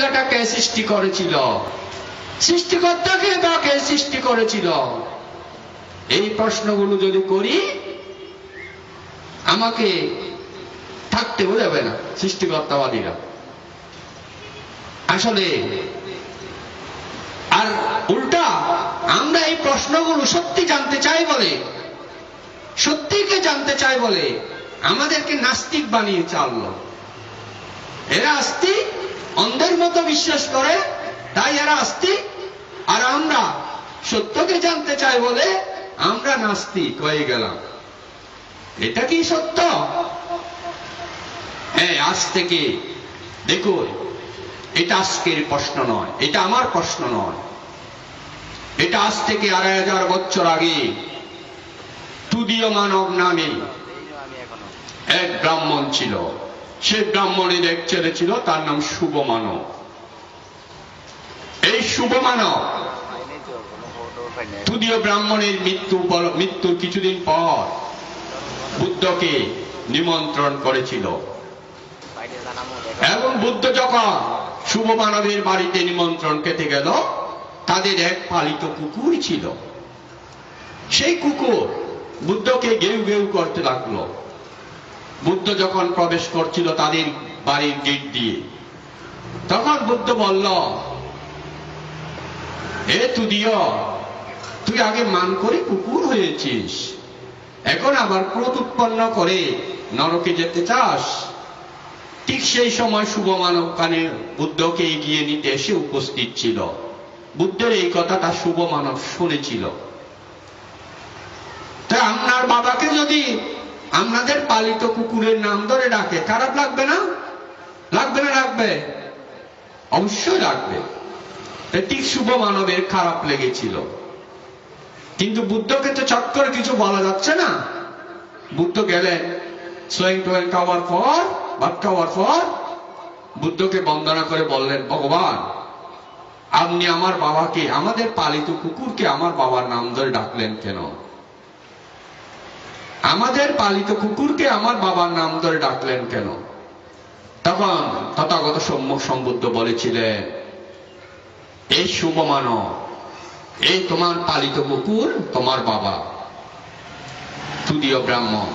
জায়গাটা কে সৃষ্টি করেছিল। সৃষ্টিকর্তাকে বা কে সৃষ্টি করেছিল। এই প্রশ্নগুলো যদি করি, আমাকে থাকতেও দেবে না সৃষ্টিকর্তাবাদীরা। আসলে, আর উল্টা, আমরা এই প্রশ্নগুলো সত্যি জানতে চাই বলে, সত্যিকে জানতে চাই বলে আমাদেরকে নাস্তিক বানিয়ে চাললো এরা আস্তিক অন্ধের মতো বিশ্বাস করে, তাই এরা আস্তিক। আর আমরা সত্যকে জানতে চাই বলে আমরা নাস্তিক হয়ে গেলাম। এটা কি সত্য? হ্যাঁ আজ থেকে দেখুন, এটা আজকের প্রশ্ন নয়, এটা আমার প্রশ্ন নয়। এটা আজ থেকে আড়াই হাজার বছর আগে তুদীয় মানব নামে এক ব্রাহ্মণ ছিল। সে ব্রাহ্মণের এক ছেলে ছিল তার নাম শুভমানব। এই শুভ মানব তুদীয় ব্রাহ্মণের মৃত্যু মৃত্যুর কিছুদিন পর বুদ্ধকে নিমন্ত্রণ করেছিল। এবং বুদ্ধ যখন শুভ মানবের বাড়িতে নিমন্ত্রণ খেতে গেল, তাদের এক পালিত কুকুর ছিল। সেই কুকুর বুদ্ধকে গেউ গেউ করতে লাগল। বুদ্ধ যখন প্রবেশ করছিল তাদের বাড়ির গেট দিয়ে, তখন বুদ্ধ বলল, এ তুদিয় তুই আগে মান করে কুকুর হয়েছিস। এখন আবার ক্রোধ উৎপন্ন করে নরকে যেতে চাস। ঠিক সেই সময় শুভ মানব কানে বুদ্ধকে এগিয়ে নিতে এসে উপস্থিত ছিল। বুদ্ধের এই কথাটা শুভ মানব শুনেছিল। তা আপনার বাবাকে যদি আপনাদের পালিত কুকুরের নাম ধরে ডাকে। খারাপ লাগবে না? লাগবে না লাগবে? অবশ্যই লাগবে। ঠিক শুভ মানবের খারাপ লেগেছিল। কিন্তু বুদ্ধকে তো চট করে কিছু বলা যাচ্ছে না। বুদ্ধ গেলেন সোয়েং টোয়েং খাওয়ার পর, ভাত খাওয়ার পর, বুদ্ধকে বন্দনা করে বললেন, ভগবান, আপনি আমার বাবাকে, আমাদের পালিত কুকুরকে আমার বাবার নাম ধরে ডাকলেন কেন? আমাদের পালিত কুকুরকে আমার বাবার নাম ধরে ডাকলেন কেন? তখন তথাগত সম্মুখ সম্বুদ্ধ বলেছিলেন, এই শুভ মানব এই তোমার পালিত কুকুর তোমার বাবা, তুদীয় ব্রাহ্মণ।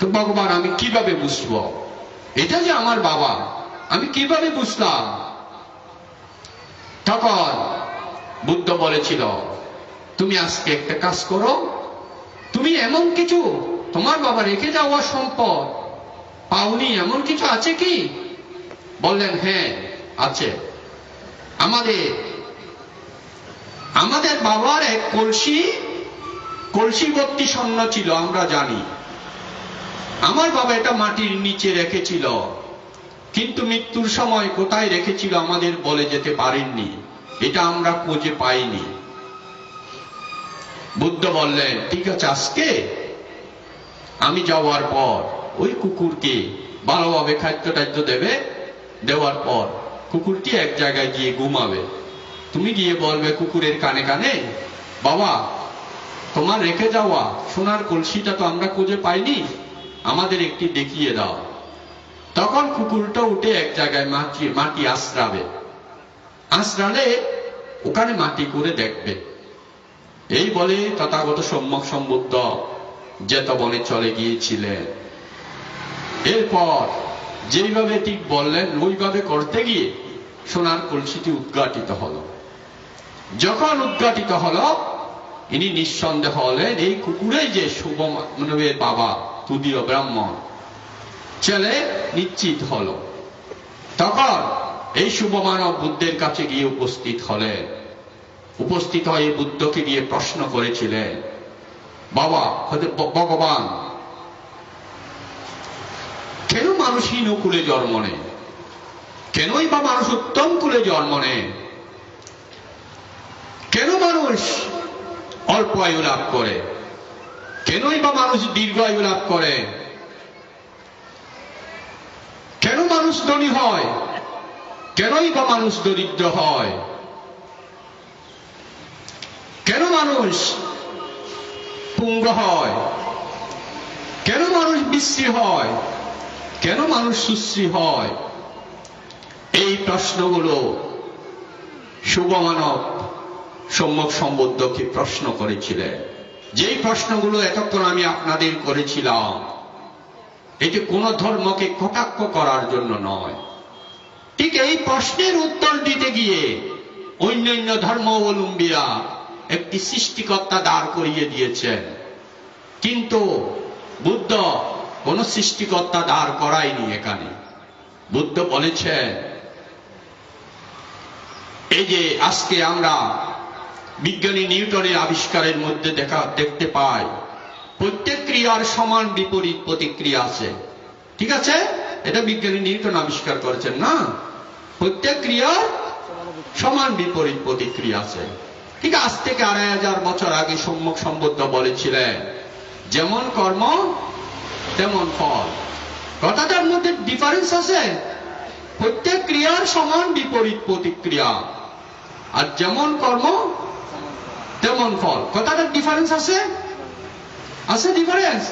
তো ভগবান, আমি কীভাবে বুঝব? এটা যে আমার বাবা, আমি কীভাবে বুঝলাম? তখন বুদ্ধ বলেছিল, তুমি আজকে একটা কাজ করো তুমি এমন কিছু? তোমার বাবা রেখে যাওয়া সম্পদ পাওনি, এমন কিছু আছে কি? বললেন হ্যাঁ আছে। আমাদের আমাদের বাবার এক কলসি কলসি ভর্তি স্বর্ণ ছিল, আমরা জানি। আমার বাবা এটা মাটির নিচে রেখেছিল। কিন্তু মৃত্যুর সময় কোথায় রেখেছিল আমাদের বলে যেতে পারেননি। এটা আমরা খুঁজে পাইনি। বুদ্ধ বললেন, ঠিক আছে, আজকে আমি যাওয়ার পর ওই কুকুরকে ভালোভাবে খাদ্য টাদ্য দেবে, দেওয়ার পর কুকুরটি এক জায়গায় গিয়ে ঘুমাবে। তুমি গিয়ে বলবে কুকুরের কানে কানে, বাবা, তোমার রেখে যাওয়া সোনার কলসিটা তো আমরা খুঁজে পাইনি, আমাদের একটি দেখিয়ে দাও তখন কুকুরটা উঠে এক জায়গায় মাটি মাটি আশ্রাবে। আশ্রালে ওখানে মাটি করে দেখবে। এই বলে তথাগত সম্যক সম্বুদ্ধ যেত বনে চলে গিয়েছিলেন। এরপর যেইভাবে ঠিক বললেন, ওইভাবে করতে গিয়ে সোনার কলসিটি উদ্ঘাটিত হলো। যখন উদ্ঘাটিত হলো, ইনি নিঃসন্দেহ হলেন, এই কুকুরে যে শুভ মানবের বাবা, তুদীয় ব্রাহ্মণ, ছেলে নিশ্চিত হলো। তখন এই শুভ মানব বুদ্ধের কাছে গিয়ে উপস্থিত হলেন। উপস্থিত হয়ে বুদ্ধকে গিয়ে প্রশ্ন করেছিলেন, বাবা ভগবান, কেন মানুষ হীন কুলে জন্ম নেয়? কেনই বা মানুষ উত্তম কুলে জন্ম নেয়? কেন মানুষ অল্প আয়ু লাভ করে? কেনই বা মানুষ দীর্ঘ আয়ু লাভ করে? কেন মানুষ ধনী হয়? কেনই বা মানুষ দরিদ্র হয়? কেন মানুষ পুঙ্গ হয়? কেন মানুষ বিশ্রী হয়? কেন মানুষ সুশ্রী হয়? এই প্রশ্নগুলো শুভমানব সম্যক সম্বুদ্ধকে প্রশ্ন করেছিলেন। যেই প্রশ্নগুলো এতক্ষণ আমি আপনাদের করেছিলাম, এটি কোন ধর্মকে কটাক্ষ করার জন্য নয়। ঠিক এই প্রশ্নের উত্তর দিতে গিয়ে অন্যান্য ধর্মাবলম্বীরা একটি সৃষ্টিকর্তা দাঁড় করিয়ে দিয়েছেন। কিন্তু বুদ্ধ কোন সৃষ্টিকর্তা দাঁড় করায়নি এখানে। বুদ্ধ বলেছেন, এই যে আজকে আমরা বিজ্ঞানী নিউটনের আবিষ্কারের মধ্যে দেখা, দেখতে পাই, প্রত্যেক ক্রিয়ার সমান বিপরীত প্রতিক্রিয়া আছে। ঠিক আছে? এটা বিজ্ঞানী নিউটন আবিষ্কার করেছেন না? প্রত্যেক ক্রিয়ার সমান বিপরীত প্রতিক্রিয়া আছে। ঠিক আজ থেকে আড়াই হাজার বছর আগে সম্মুখ সম্বদ্ধ বলেছিলেন, যেমন কর্ম, তেমন ফল। কথাটার মধ্যে ডিফারেন্স আছে। প্রত্যেক ক্রিয়ার সমান বিপরীত প্রতিক্রিয়া। আর যেমন কর্ম, তেমন ফল। কথাটার ডিফারেন্স আছে? আছে ডিফারেন্স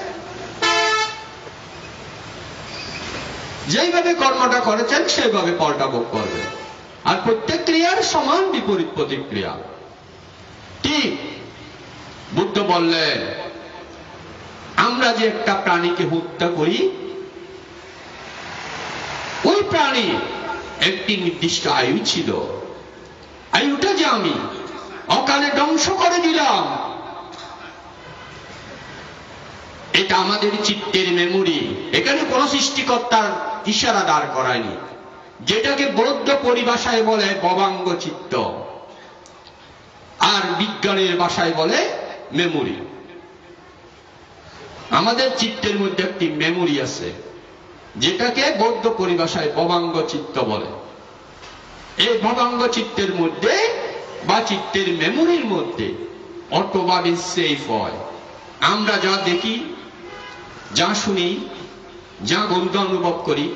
যেইভাবে কর্মটা করেছেন, সেইভাবে ফলটা ভোগ করবে আর প্রত্যেক ক্রিয়ার সমান বিপরীত প্রতিক্রিয়া। ঠিক বুদ্ধ বললেন, আমরা যে একটা প্রাণীকে হত্যা করি, ওই প্রাণী একটি নির্দিষ্ট আয়ু ছিল। আয়ুটা যে আমি, অকালে ধ্বংস করে দিলাম। এটা আমাদের চিত্তের মেমোরি এখানে কোন সৃষ্টিকর্তার ইশারা দাঁড় করায়নি। যেটাকে বৌদ্ধ পরিভাষায় বলে ববাঙ্গ চিত্ত। আর বিজ্ঞানের ভাষায় বলে মেমোরি আমাদের চিত্তের মধ্যে একটি মেমোরি আছে, যেটাকে বৌদ্ধ পরিভাষায় ভবাঙ্গ চিত্ত বলে। এই ভবাঙ্গ চিত্তের মধ্যে বা চিত্তের মেমোরির মধ্যে অটোভাবে সেফ হয়। আমরা যা দেখি, যা শুনি, যা গন্ধ অনুভব করি,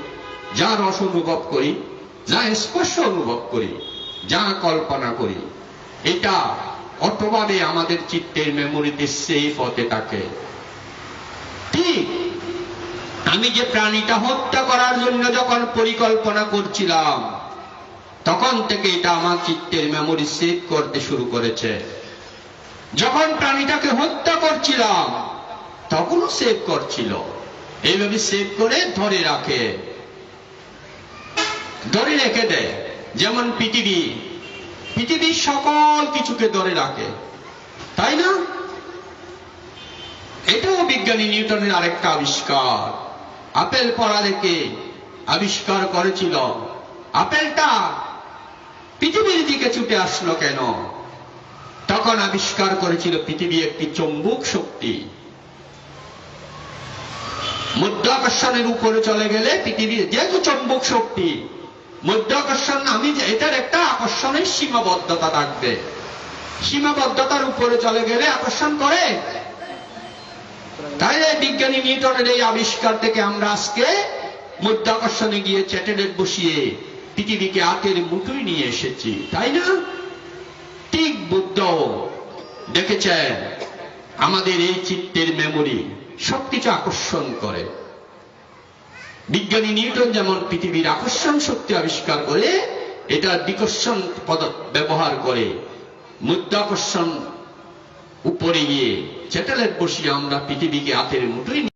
যা রস অনুভব করি, যা স্পর্শ অনুভব করি, যা কল্পনা করি এটা অটোভাবে আমাদের চিত্তের মেমোরিতে সেফ হতে থাকে। ঠিক। আমি যে প্রাণীটা হত্যা করার জন্য যখন পরিকল্পনা করছিলাম, তখন থেকে এটা আমার চিত্তের মেমোরি সেভ করতে শুরু করেছে। যখন প্রাণীটাকে হত্যা করছিলাম, তখনও সেভ করছিল। এইভাবে সেভ করে ধরে রাখে। ধরে রেখে দেয়। যেমন পৃথিবী পৃথিবীর সকল কিছুকে ধরে রাখে। তাই না? এটাও বিজ্ঞানী নিউটনের আরেকটা আবিষ্কার। আপেল পড়া রেখে আবিষ্কার করেছিল। আপেলটা পৃথিবীর দিকে ছুটে আসলো কেন? তখন আবিষ্কার করেছিল পৃথিবী একটি চম্বুক শক্তি। মধ্যাকর্ষণের উপরে চলে গেলে পৃথিবীর যেহেতু চম্বুক শক্তি মধ্যাকর্ষণ আমি এটার একটা আকর্ষণের সীমাবদ্ধতা থাকবে। সীমাবদ্ধতার উপরে চলে গেলে আকর্ষণ করে। তাই বিজ্ঞানী নিউটনের এই আবিষ্কার থেকে আমরা আজকে মধ্যাকর্ষণে গিয়ে চ্যাটেলেট বসিয়ে পৃথিবীকে হাতের মুঠোয় নিয়ে এসেছি, তাই না? ঠিক বুদ্ধ দেখেছেন, আমাদের এই চিত্তের মেমোরি সবকিছু আকর্ষণ করে। বিজ্ঞানী নিউটন যেমন পৃথিবীর আকর্ষণ শক্তি আবিষ্কার করে, এটা বিকর্ষণ পদ ব্যবহার করে। মুদ্রাকর্ষণ উপরে গিয়ে চ্যাটেলাইট বসিয়ে আমরা পৃথিবীকে হাতের মুঠোয়